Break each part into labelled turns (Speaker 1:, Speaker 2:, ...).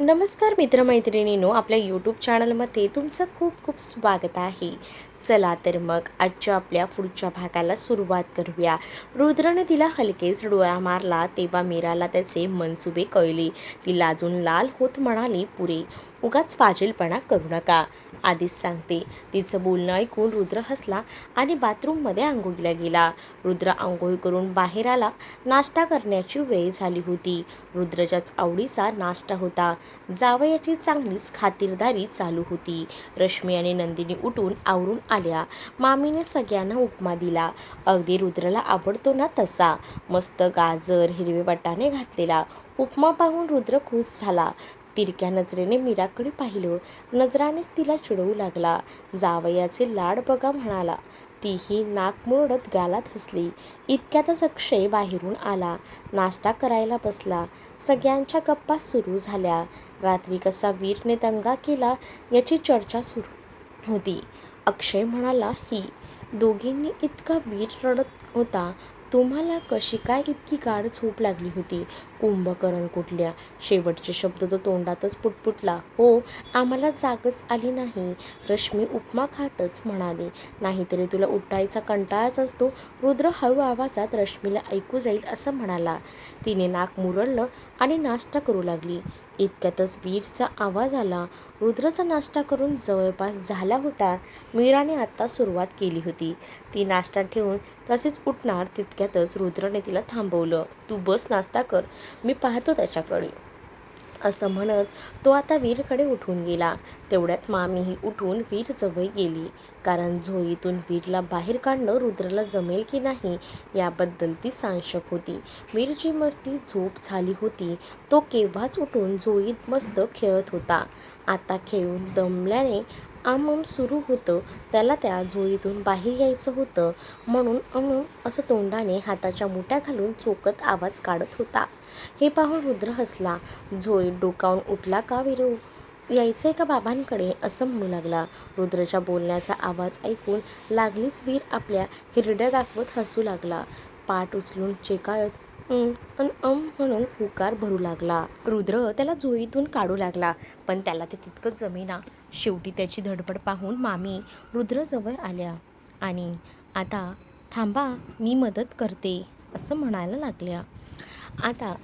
Speaker 1: नमस्कार मित्रमैत्रिणींनो आपल्या यूट्यूब चॅनलमध्ये तुमचं खूप खूप स्वागत आहे. चला तर मग आजच्या आपल्या पुढच्या भागाला सुरुवात करूया. रुद्रने तिला हलकेच डोळा मारला तेव्हा मीराला त्याचे मनसुबे कळले. ती लाजून लाल होत म्हणाली पुरे उगाच फाजीलपणा करू नका. आधीच सांगते तिचं बोलणं ऐकून रुद्र हसला आणि बाथरूममध्ये आंघोळीला गेला. रुद्र आंघोळ करून बाहेर आला. नाश्ता करण्याची वेळ झाली होती. रुद्रच्याच आवडीचा नाश्ता होता. जावयाची चांगलीच खातिरदारी चालू होती. रश्मी आणि नंदिनी उठून आवरून आल्या. मामीने सगळ्यांना उपमा दिला. अगदी रुद्रला आवडतो ना तसा. मस्त गाजर हिरवे वाटाणे घातलेला. उपमा पाहून रुद्र खुश झाला. तिरक्या नजरेने मीराकडे पाहिलं. नजरानेच तिला चिडवू लागला. जावयाचे लाड बघा म्हणाला. तीही नाक मुरडत गालात हसली. इतक्यातच अक्षय बाहेरून आला. नाश्ता करायला बसला. सगळ्यांच्या गप्पा सुरू झाल्या. रात्री कसा वीरने दंगा केला याची चर्चा सुरू होती. अक्षय म्हणाला ही दोघींनी इतका वीर रडत होता. तुम्हाला कशी काय इतकी गाढ झोप लागली होती? कुंभकरण कुठल्या? शेवटचे शब्द तो तोंडातच पुटपुटला. हो आम्हाला जागच आली नाही. रश्मी उपमा खातच म्हणाली नाहीतरी तुला उठायचा कंटाळाच असतो. रुद्र हळू आवाजात रश्मीला ऐकू जाईल असं म्हणाला. तिने नाक मुरडलं आणि नाश्ता करू लागली. इतक्यातच वीरचा आवाज आला. रुद्रचा नाश्ता करून जवळपास झाला होता. मीराने आत्ता सुरुवात केली होती. ती नाश्ता ठेवून तसेच उठणार तितक्यातच रुद्रने तिला थांबवलं. तू बस नाश्ता कर. मी पाहतो त्याच्याकडे. असं म्हणत तो आता वीरकडे उठून गेला. तेवढ्यात मामीही उठून वीर जवळ गेली. कारण झोईतून वीरला बाहेर काढणं रुद्रला जमेल की नाही याबद्दल ती सांशक होती. वीरची मस्ती झोप झाली होती. तो केव्हाच उठून झोईत मस्त खेळत होता. आता खेळून दमल्याने आमम सुरू होतं. त्याला त्या झोळीतून बाहेर यायचं होतं. म्हणून अमम असं तोंडाने हाताच्या मुठ्या घालून चोकत आवाज काढत होता. हे पाहून रुद्र हसला. झोळीत डोकावून उठला का विरू? यायचंय का बाबांकडे? असं म्हणू लागला. रुद्रच्या बोलण्याचा आवाज ऐकून लागलीच वीर आपल्या हिरड्या दाखवत हसू लागला. पाठ उचलून चेकाळत अं अम म्हणून हुकार भरू लागला. रुद्र त्याला झोळीतून काढू लागला पण त्याला ते तितकंच जमेना. शेवटी त्याची धडपड पाहून मामी रुद्रजवळ आल्या आणि आता थांबा मी मदत करते असं म्हणायला लागल्या. आता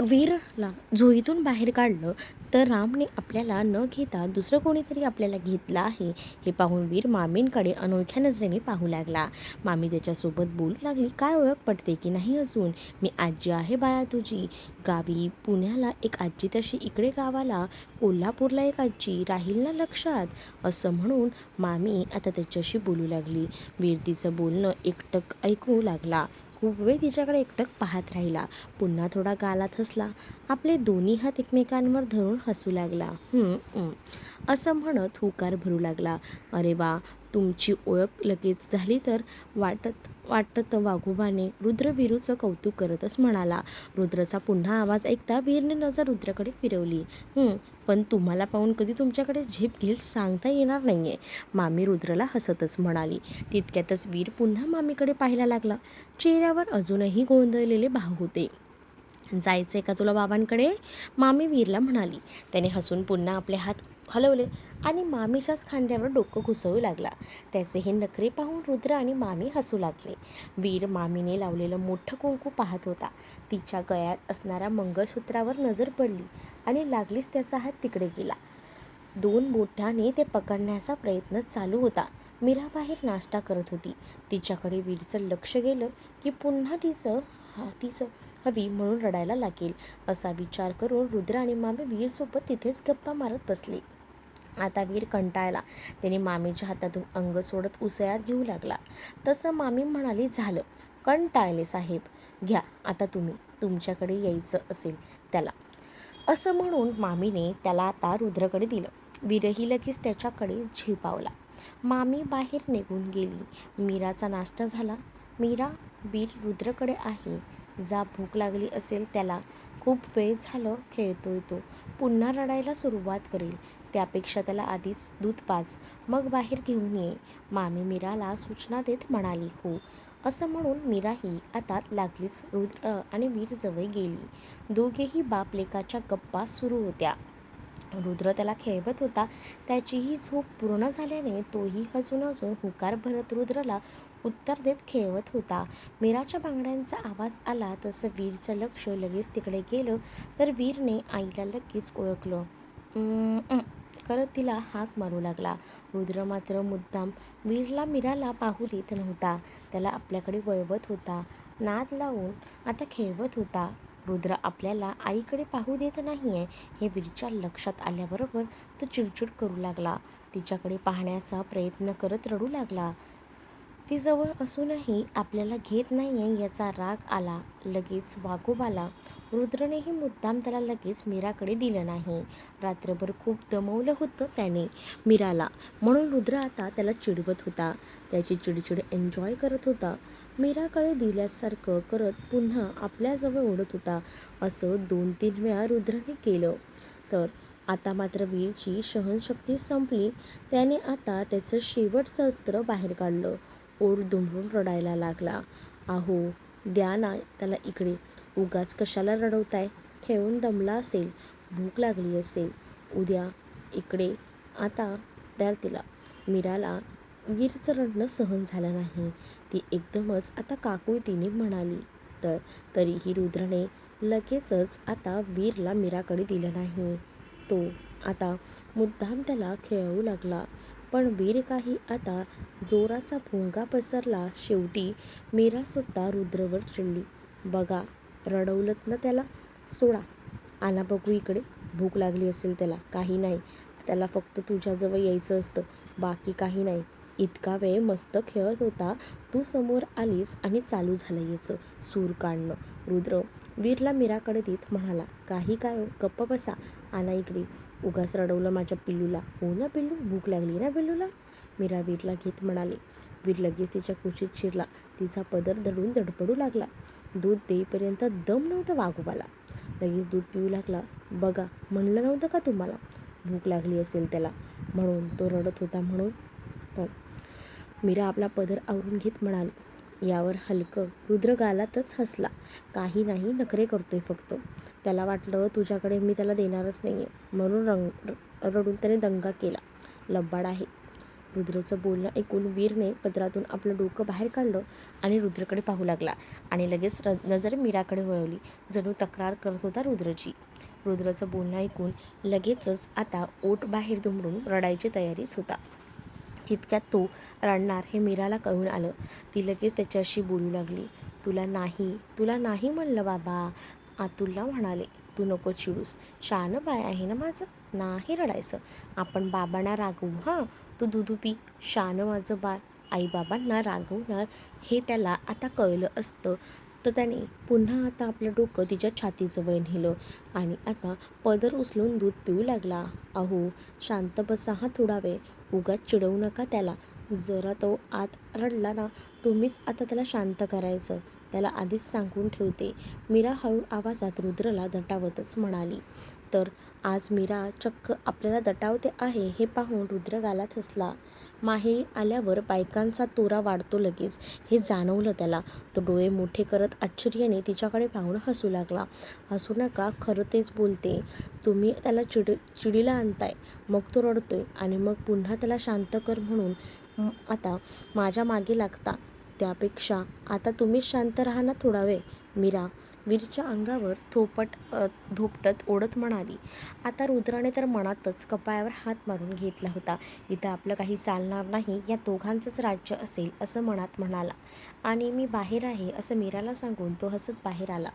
Speaker 1: वीरला झोईतून बाहेर काढलं तर रामने आपल्याला न घेता दुसरं कोणीतरी आपल्याला घेतलं आहे हे पाहून वीर मामींकडे अनोख्या नजरेने पाहू लागला. मामी त्याच्यासोबत बोलू लागली काय ओळख पडते की नाही अजून? मी आजी आहे बाळा तुझी. गावी पुण्याला एक आजी तशी इकडे गावाला कोल्हापूरला एक आजी राहील ना लक्षात? असं म्हणून मामी आता त्याच्याशी बोलू लागली. वीर तिचं बोलणं एकटक ऐकू लागला. खूप वेळ तिच्याकडे एकटक पाहत राहिला. पुन्हा थोडा गालात हसला. आपले दोन्ही हात एकमेकांवर धरून हसू लागला. असं म्हणत हुकार भरू लागला. अरे वा तुमची ओळख लगेच झाली तर वाटत वाटत वाघोबाने रुद्रवीरूचं कौतुक करतच म्हणाला. रुद्रचा पुन्हा आवाज ऐकता वीरने नजर रुद्रकडे फिरवली. पण तुम्हाला पाहून कधी तुमच्याकडे झेप घेईल सांगता येणार नाही आहे मामी रुद्रला हसतच म्हणाली. तितक्यातच वीर पुन्हा मामीकडे पाहायला लागला. चेहऱ्यावर अजूनही गोंधळलेले भाव होते. जायचंय का तुला बाबांकडे? मामी वीरला म्हणाली. त्याने हसून पुन्हा आपले हात हलवले आणि मामीच्याच खांद्यावर डोकं घुसवू लागला. त्याचे हे नखरे पाहून रुद्र आणि मामी हसू लागले. वीर मामीने लावलेलं मोठं कुंकू पाहत होता. तिच्या गळ्यात असणाऱ्या मंगळसूत्रावर नजर पडली आणि लागलीच त्याचा हात तिकडे गेला. दोन बोटाने ते पकडण्याचा प्रयत्न चालू होता. मीरा बाहेर नाश्ता करत होती. तिच्याकडे वीरचं लक्ष गेलं की पुन्हा तिचं हा तिचं हवी म्हणून रडायला लागेल असा विचार करून रुद्र आणि मामी वीरसोबत तिथेच गप्पा मारत बसले. आता वीर कंटाळला. त्याने मामीच्या हातातून अंग सोडत उसळ्यात घेऊ लागला. तसं मामी म्हणाली झालं. कंटाळले साहेब. घ्या आता तुम्ही. तुमच्याकडे यायचं असेल त्याला. असं म्हणून मामीने त्याला आता रुद्रकडे दिलं. वीरही लगेच त्याच्याकडे झिपावला. मामी बाहेर निघून गेली. मीराचा नाश्ता झाला. मीरा वीर रुद्रकडे आहे. जा भूक लागली असेल त्याला. खूप वेळ झालं खेळतोय तो. पुन्हा रडायला सुरुवात करेल. त्यापेक्षा त्याला आधीच दूध पाज. मग बाहेर घेऊन ये. मामी मीराला सूचना देत म्हणाली हो. असं म्हणून मीराही आता लागलीच रुद्र आणि वीरजवळ गेली. दोघेही बाप लेकाच्या गप्पा सुरू होत्या. रुद्र त्याला खेळवत होता. त्याचीही झोप पूर्ण झाल्याने तोही हसून हसून हुकार भरत रुद्रला उत्तर देत खेळवत होता. मीराच्या बांगड्यांचा आवाज आला तसं वीरचं लक्ष लगेच तिकडे गेलं तर वीरने आईला लगेच ओळखलं. करत तिला हाक मारू लागला. रुद्र मात्र मुद्दाम वीरला मीराला पाहू देत नव्हता. त्याला आपल्याकडे वळवत होता. नाद लावून आता खेळवत होता. रुद्र आपल्याला आईकडे पाहू देत नाही आहे हे वीरच्या लक्षात आल्याबरोबर तो चिडचिड करू लागला. तिच्याकडे पाहण्याचा प्रयत्न करत रडू लागला. ती जवळ असूनही आपल्याला घेत नाही आहे याचा राग आला. लगेच वाघोबाला रुद्रनेही मुद्दाम त्याला लगेच मीराकडे दिलं नाही. रात्रभर खूप दमवलं होतं त्याने मीराला. म्हणून रुद्र आता त्याला चिडवत होता. त्याची चिडचिड एन्जॉय करत होता. मीराकडे दिल्यासारखं करत पुन्हा आपल्याजवळ ओढत होता. असं दोन तीन वेळा रुद्राने केलं. तर आता मात्र वीरची सहनशक्ती संपली. त्याने आता त्याचं शेवटचं अस्त्र बाहेर काढलं. ओढ दुमडून रडायला लागला. आहो द्या ना त्याला इकडे. उगाच कशाला रडवताय? खेळून दमला असेल भूक लागली असेल. उद्या इकडे आता द्याल तिला. मीराला वीरचं रडणं सहन झालं नाही. ती एकदमच आता काकुळतीने म्हणाली. तर तरीही रुद्रने लगेचच आता वीरला मीराकडे दिलं नाही. तो आता मुद्दाम त्याला खेळवू लागला. पण वीर काही आता जोराचा भोंगा पसरला शेवटी मीरासुद्धा रुद्रवर चिडली. बघा रडवलंत ना त्याला? सोडा. आणा बघू इकडे. भूक लागली असेल त्याला. काही नाही. त्याला फक्त तुझ्याजवळ यायचं असतं. बाकी काही नाही. इतका वेळ मस्त खेळत होता. तू समोर आलीस आणि चालू झालं याचं. सूर काढणं. रुद्र वीरला मीराकडे देत म्हणाला काही काय हो, गप्प बसा. आणा इकडे. उगाच रडवलं माझ्या पिल्लूला. हो ना पिल्लू भूक लागली ना पिल्लूला? मीरा वीरला घेत म्हणाली. वीर लगेच तिच्या कुशीत शिरला. तिचा पदर धडून धडपडू लागला. दूध देईपर्यंत दम नव्हता वाघोबाला. लगेच दूध पिऊ लागला. बघा म्हणलं नव्हतं का तुम्हाला? भूक लागली असेल त्याला. म्हणून तो रडत होता म्हणून पण. मीरा आपला पदर आवरून घेत म्हणाली. यावर हलकं रुद्र गालातच हसला. काही नाही नखरे करतोय फक्त. त्याला वाटलं तुझ्याकडे मी त्याला देणारच नाही आहे म्हणून रंग रडून त्याने दंगा केला. लब्बाड आहे. रुद्रचं बोलणं ऐकून वीरने पदरातून आपलं डोकं बाहेर काढलं आणि रुद्रकडे पाहू लागला आणि लगेच र नजर मीराकडे वळवली. जणू तक्रार करत होता रुद्रची. रुद्रचं बोलणं ऐकून लगेचच आता ओठ बाहेर दुमडून रडायची तयारीच होता. तितक्यात तो रडणार हे मीराला कळून आलं. ती लगेच त्याच्याशी बोलू लागली. तुला नाही तुला नाही म्हणलं बाबा. आतुलला म्हणाले तू नको चिडूस. शान बाय आहे ना माझं? नाही रडायचं. आपण बाबांना रागवू हां? तू दुधू पी. शान माझं बाळ. आईबाबांना रागवणार हे त्याला आता कळलं असतं. तर त्याने पुन्हा आता आपलं डोकं तिच्या छातीजवळ नेलं आणि आता पदर उचलून दूध पिऊ लागला. अहो शांत बसा हा थोडा वेळ. उगाच चिडवू नका त्याला. जरा तो आत रडला ना तुम्हीच आता त्याला शांत करायचं. त्याला आधीच सांगून ठेवते. मीरा हळू आवाजात रुद्रला दटावतच म्हणाली. तर आज मीरा चक्क आपल्याला दटावते आहे हे पाहून रुद्र गालात हसला. माहेरी आल्यावर बायकांचा तोरा वाढतो लगेच हे जाणवलं त्याला. तो डोळे मोठे करत आश्चर्याने तिच्याकडे पाहून हसू लागला. हसू नका खरं तेच बोलते. तुम्ही त्याला चिड चिडीला आणताय. मग तो रडतोय आणि मग पुन्हा त्याला शांत कर म्हणून आता माझ्या मागे लागता. त्यापेक्षा आता तुम्हीच शांत राहा ना थोडा वेळ. मीरा वीरच्या अंगावर थोपट धोपटत ओढत म्हणाली. आता रुद्राने तर मनातच कपाळावर हात मारून घेतला होता. इथं आपलं काही चालणार नाही या दोघांचंच राज्य असेल असं मनात म्हणाला. आणि मी बाहेर आहे असं मीराला सांगून तो हसत बाहेर आला.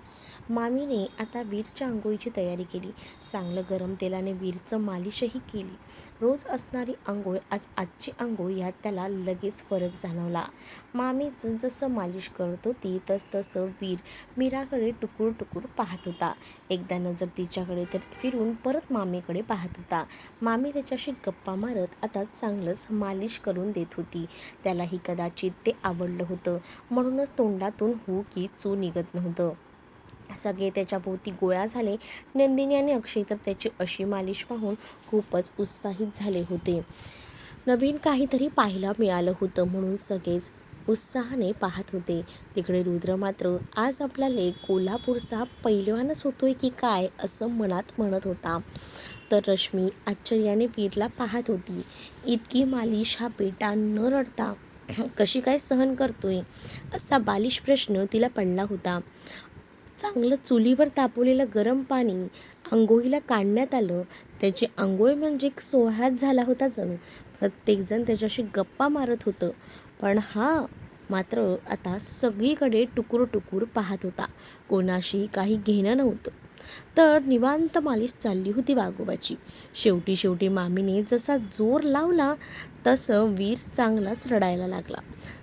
Speaker 1: मामीने आता वीरच्या आंघोळीची तयारी केली. चांगलं गरम तेलाने वीरचं मालिशही केली. रोज असणारी आंघोळ आज आजची आंघोळ यात त्याला लगेच फरक जाणवला. मामी जसं मालिश करत होती तस तसं वीर मीराकडे टुकूर टुकूर पाहत होता. एकदा नजर तिच्याकडे तर फिरून परत मामीकडे पाहत होता. मामी त्याच्याशी गप्पा मारत आता चांगलंच मालिश करून देत होती. त्यालाही कदाचित ते आवडलं होतं. म्हणूनच तोंडातून हो की चू निघत नव्हतं. सगळे त्याच्या भोवती गोळा झाले. नंदिनी आणि अक्षय तर त्याची अशी मालिश पाहून खूपच उत्साहित झाले होते. नवीन काहीतरी पाहायला मिळालं होतं म्हणून सगळेच उत्साहाने पाहत होते. तिकडे रुद्र मात्र आज आपला लेख कोल्हापूरचा पैलवानच होतोय की काय? असं मनात म्हणत होता. तर रश्मी आश्चर्याने वीरला पाहत होती. इतकी मालिश हा बेटा न रडता कशी काय सहन करतोय? असा बालिश प्रश्न तिला पडला होता. चांगलं चुलीवर तापवलेलं गरम पाणी आंघोळीला काढण्यात आलं. त्याची आंघोळ म्हणजे एक सोहळाच झाला होता जणू. प्रत्येकजण त्याच्याशी गप्पा मारत होतं. पण हा मात्र आता सगळीकडे टुकूर टुकूर पाहत होता. कोणाशी काही घेणं नव्हतं. तर निवांत मालिश चालली होती वाघोबाची. शेवटी शेवटी मामीने जसा जोर लावला तसं वीर चांगलाच रडायला लागला.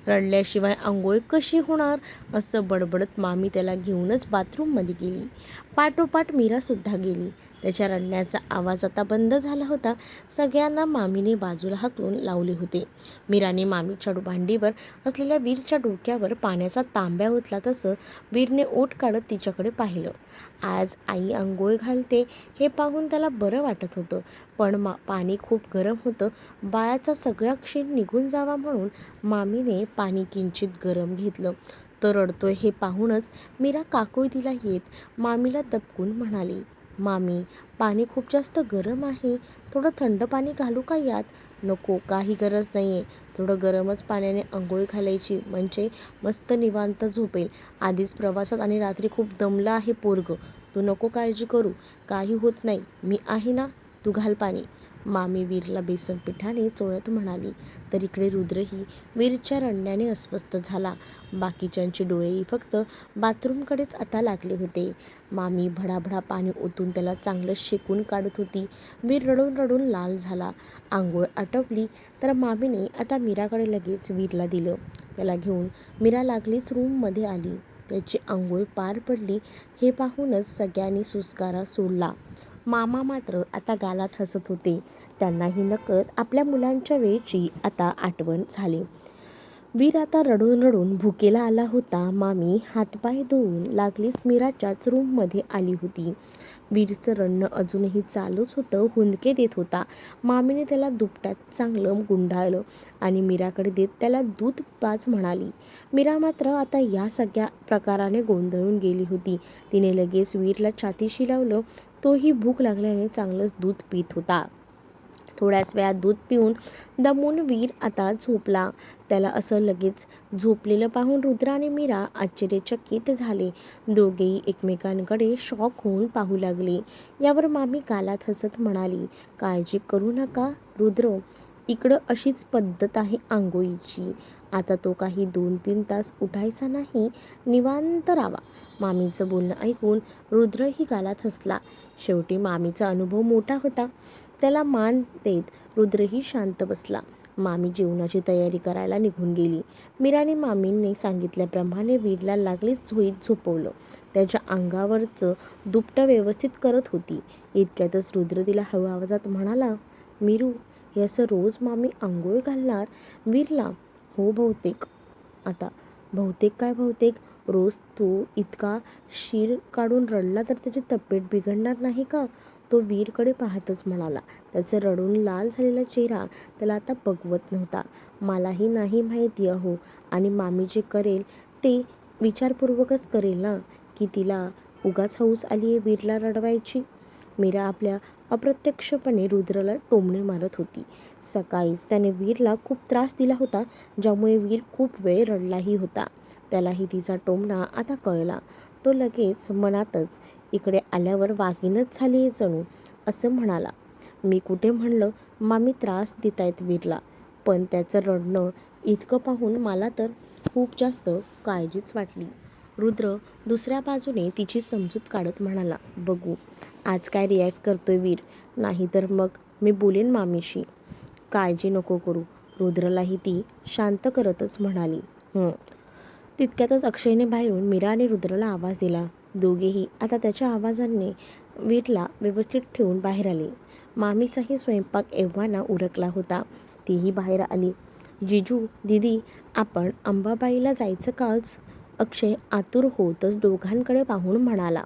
Speaker 1: रडल्याशिवाय आंघोळ कशी होणार असं बडबडत मामी त्याला घेऊनच बाथरूममध्ये गेली. पाठोपाठ मीरासुद्धा गेली. त्याच्या रडण्याचा आवाज आता बंद झाला होता. सगळ्यांना मामीने बाजूला हाकलून लावले होते. मीराने मामीच्या भांडीवर असलेल्या वीरच्या डोक्यावर पाण्याचा तांब्या ओतला तसं वीरने ओठ काढत तिच्याकडे पाहिलं. आज आई आंघोळ घालते हे पाहून त्याला बरं वाटत होतं. पण मा पाणी खूप गरम होतं. बाळाचा सगळा क्षीण निघून जावा म्हणून मामीने पाणी किंचित गरम घेतलं. तर रडतोय हे पाहूनच मीरा काकोळीला येत मामीला दबकून म्हणाली मामी पाणी खूप जास्त गरम आहे. थोडं थंड पाणी घालू का यात? नको काही गरज नाही आहे थोडं गरमच पाण्याने आंघोळ घालायची म्हणजे मस्त निवांत झोपेल. आधीच प्रवासात आणि रात्री खूप दमलं आहे पोरगं. तू नको काळजी करू. काही होत नाही. मी आहे ना? तू घाल पाणी. मामी वीरला बेसन पिठाने चोळत म्हणाली. तर इकडे रुद्रही वीरच्या रडण्याने अस्वस्थ झाला. बाकीच्यांचे डोळेही फक्त बाथरूमकडेच आता लागले होते. मामी भडाभडा पाणी ओतून त्याला चांगलं शेकून काढत होती. वीर रडून रडून लाल झाला. आंघोळ आटपली तर मामीने आता मीराकडे लगेच वीरला दिलं. त्याला घेऊन मीरा लागलीच रूममध्ये आली. त्याची आंघोळ पार पडली. हे पाहूनच सगळ्यांनी सुस्कारा सोडला. मामा मात्र आता गालात हसत होते. त्यांनाही नकळत आपल्या मुलांच्या वेळची आता आठवण झाली. वीर आता रडून रडून भुकेला आला होता. मामी हातपाय धुवून लागलीच मीराच्याच रूममध्ये आली होती. वीरचं रणणं अजूनही चालूच होतं हुंदके देत होता. मामीने त्याला दुपट्यात चांगलं गुंडाळलं आणि मीराकडे देत त्याला दूध पाच म्हणाली. मीरा मात्र आता या सगळ्या प्रकाराने गोंधळून गेली होती. तिने लगेच वीरला छातीशी लावलं. तोही भूक लागल्याने चांगलंच दूध पित होता. थोड्याच वेळात दूध पिऊन दमून वीर आता झोपला. त्याला असं लगेच झोपलेलं पाहून रुद्र आणि मीरा आश्चर्यचकित झाले. दोघेही एकमेकांकडे शॉक होऊन पाहू लागले. यावर मामी गालात हसत म्हणाली काळजी करू नका रुद्र. इकडं अशीच पद्धत आहे आंघोळीची. आता तो काही दोन तीन तास उठायचा नाही निवांत रावा मामीचं बोलणं ऐकून रुद्रही गालात हसला. शेवटी मामीचा अनुभव मोठा होता. त्याला मान देत रुद्रही शांत बसला. मामी जेवणाची तयारी करायला निघून गेली. मीराने मामींनी सांगितल्याप्रमाणे वीरला लागलीच झोईत झोपवलं. त्याच्या अंगावरचं दुपटं व्यवस्थित करत होती. इतक्यातच रुद्र तिला हळू आवाजात म्हणाला मीरू हे असं रोज मामी आंघोळ घालणार? वीरला? हो बहुतेक. आता बहुतेक काय बहुतेक? रोज तो इतका शीर काढून रडला तर त्याची तब्येत बिघडणार नाही का? तो वीरकडे पाहतच म्हणाला. त्याचा रडून लाल झालेला चेहरा त्याला आता बघवत नव्हता. मलाही नाही माहिती अहो आणि मामी जे करेल ते विचारपूर्वकच करेल ना की तिला उगाच हौस आली आहे वीरला रडवायची? मीरा आपल्या अप्रत्यक्षपणे रुद्रला टोमणे मारत होती. सकाळीच त्याने वीरला खूप त्रास दिला होता ज्यामुळे वीर खूप वेळ रडलाही होता. त्यालाही तिचा टोमणा आता कळला. तो लगेच मनातच इकडे आल्यावर वाघीनच झाली जणू असं म्हणाला. मी कुठे म्हणलं मामी त्रास देतायत वीरला. पण त्याचं रडणं इतकं पाहून मला तर खूप जास्त काळजीच वाटली. रुद्र दुसऱ्या बाजूने तिची समजूत काढत म्हणाला बघू आज काय रिॲक्ट करतोय वीर. नाही तर मग मी बोलेन मामीशी. काळजी नको करू. रुद्रलाही ती शांत करतच म्हणाली. तितक्यातच अक्षयने बाहेरून मीरा आणि रुद्रला आवाज दिला. दोघेही आता त्याच्या आवाजाने वीरला व्यवस्थित ठेवून बाहेर आले. मामीचाही स्वयंपाक एव्हाना उरकला होता. तीही बाहेर आली. जिजू दिदी आपण अंबाबाईला जायचं काच अक्षय आतुर होतच दोघांकडे पाहून म्हणाला.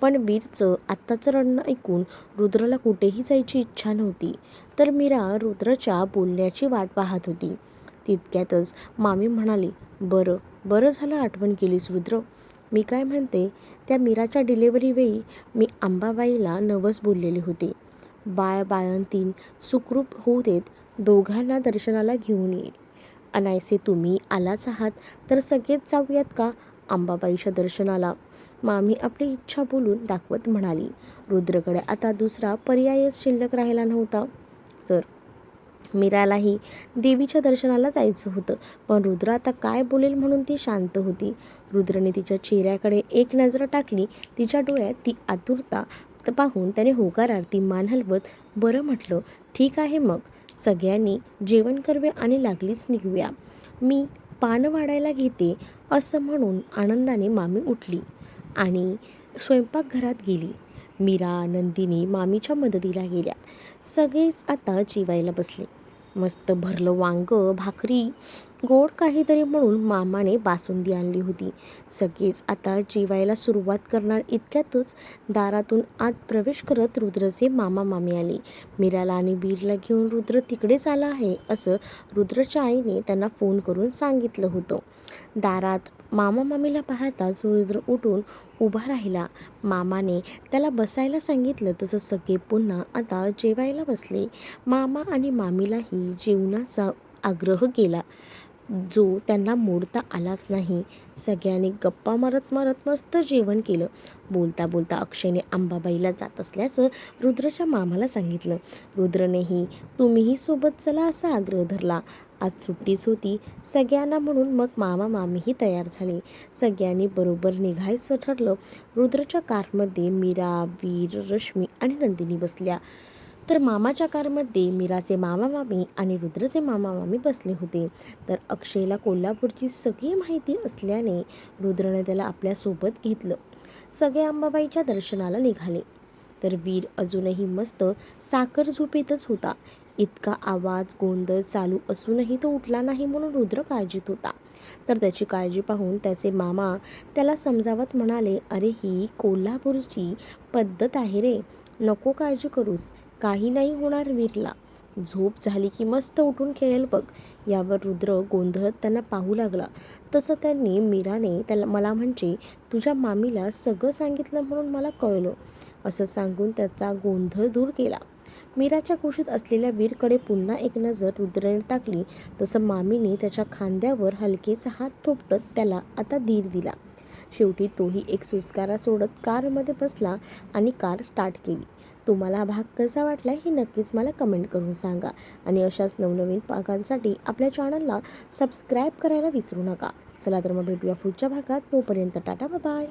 Speaker 1: पण वीरचं आत्ताचं रडणं ऐकून रुद्रला कुठेही जायची इच्छा नव्हती. तर मीरा रुद्रच्या बोलण्याची वाट पाहत होती. तितक्यातच मामी म्हणाली बरं बरं झालं आठवण केलीस रुद्र. मी काय म्हणते त्या मीराच्या डिलेवरीवेळी मी अंबाबाईला नवस बोललेले होते. बाय बायंतीन सुखरूप होऊ देत दोघांना दर्शनाला घेऊन येईल. अनायसे तुम्ही आलाच आहात तर सगळेच जाऊयात का अंबाबाईच्या दर्शनाला? मामी आपली इच्छा बोलून दाखवत म्हणाली. रुद्रकडे आता दुसरा पर्यायच शिल्लक राहिला नव्हता. तर मीरालाही देवीच्या दर्शनाला जायचं होतं. पण रुद्र आता काय बोलेल म्हणून ती शांत होती. रुद्रने तिच्या चेहऱ्याकडे एक नजर टाकली. तिच्या डोळ्यात ती आतुरता पाहून त्याने होकारार्थी मान हलवत बरं म्हटलं ठीक आहे मग. सगळ्यांनी जेवण करवे आणि लागलीच निघूया. मी पानं वाढायला घेते असं म्हणून आनंदाने मामी उठली आणि स्वयंपाकघरात गेली. मीरा नंदिनी मामीच्या मदतीला गेल्या. सगळेच आता जेवायला बसले. मस्त भरलं वांग भाकरी गोड काहीतरी म्हणून मामाने बासुंदी आणली होती. सगळेच आता जेवायला सुरुवात करणार इतक्यातच दारातून आत प्रवेश करत रुद्रचे मामा मामी आले. मीराला आणि वीरला घेऊन रुद्र तिकडेच आला आहे असं रुद्रच्या आईने त्यांना फोन करून सांगितलं होतं. दारात मामा मामीला पाहताच सुरेंद्र उठून उभा राहिला. मामाने त्याला बसायला सांगितलं तसं सगळे पुन्हा आता जेवायला बसले. मामा आणि मामीलाही जेवणाचा आग्रह केला. जो त्यांना मोडता आलाच नाही. सगळ्यांनी गप्पा मारत मारत मस्त जेवण केलं. बोलता बोलता अक्षयने अंबाबाईला जात असल्याचं रुद्रच्या मामाला सांगितलं. रुद्रनेही तुम्हीही सोबत चला असा आग्रह धरला. आज सुट्टीच होती. सगळ्यांना म्हणून मग मामा मामीही तयार झाले. सगळ्यांनी बरोबर निघायचं ठरलं. रुद्रच्या कारमध्ये मीरा वीर रश्मी आणि नंदिनी बसल्या. तर मामाच्या कारमध्ये मीराचे मामा मामी आणि रुद्रचे मामा मामी बसले होते. तर अक्षयला कोल्हापूरची सगळी माहिती असल्याने रुद्रने त्याला आपल्यासोबत घेतलं. सगळे अंबाबाईच्या दर्शनाला निघाले. तर वीर अजूनही मस्त साखर झोपेतच होता. इतका आवाज गोंधळ चालू असूनही तो उठला नाही म्हणून रुद्र काळजीत होता. तर त्याची काळजी पाहून त्याचे मामा त्याला समजावत म्हणाले अरे ही कोल्हापूरची पद्धत आहे रे. नको काळजी करूस. काही नाही होणार वीरला. झोप झाली की मस्त उठून खेळेल बघ. यावर रुद्र गोंधळत त्यांना पाहू लागला. तसं त्यांनी मीराने त्याला मला म्हणजे तुझ्या मामीला सगळं सांगितलं म्हणून मला कळलं. असं सांगून त्याचा गोंधळ दूर केला. मीराच्या कुशीत असलेल्या वीरकडे पुन्हा एक नजर रुद्रेने टाकली. तसं मामीने त्याच्या खांद्यावर हलकेचा हात थोपटत त्याला आता धीर दिला. शेवटी तोही एक सुस्कारा सोडत कारमध्ये बसला आणि कार स्टार्ट केली. तुम्हाला हा भाग कसा वाटला हे नक्कीच मला कमेंट करून सांगा आणि अशाच नवनवीन भागांसाठी आपल्या चॅनलला सबस्क्राईब करायला विसरू नका. चला तर मग भेटूया पुढच्या भागात. तोपर्यंत टाटा बाय